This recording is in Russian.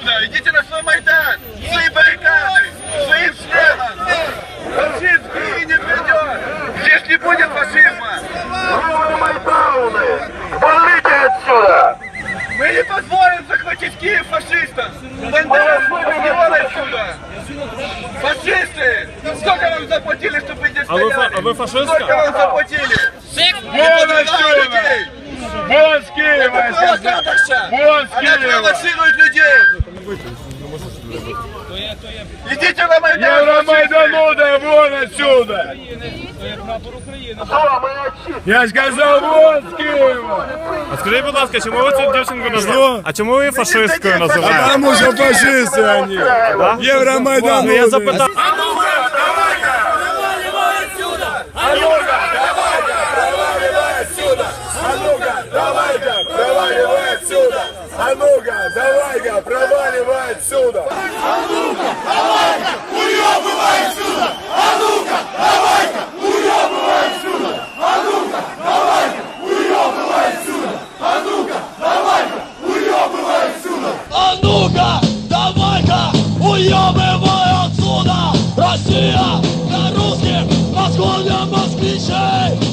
отсюда! Идите на свой Майдан! Свои баррикады! Своим шлемом! Фашизм к не придет! Здесь не будет фашизма! Майдауны! Валите отсюда! Мы не позволим захватить Киев фашистам! Бандера, вон отсюда! Фашисты! Сколько вам заплатили, чтобы вы здесь А вы, стояли? фа- а вы фашистка? Сколько вам заплатили? Вон отсюда! Вон с Киева! я Какого сказал! Кадыша? Вон с Она Киева! провоцирует людей! Идите на Майдан! Евромайдану, да вон отсюда! Что, мы очистили? Я сказал, вон с Киева! А скажіть, будь ласка, чому ви цю дівчинку називаєте? А чому ви її фашисткою називаєте? Потому что фашисты они! Евромайдан! Ну, я запитав. Проваливай отсюда! А ну-ка, давай-ка, проваливай А ну-ка, давай-ка, уебывай отсюда! Россия, на русских, разгоним москвичей!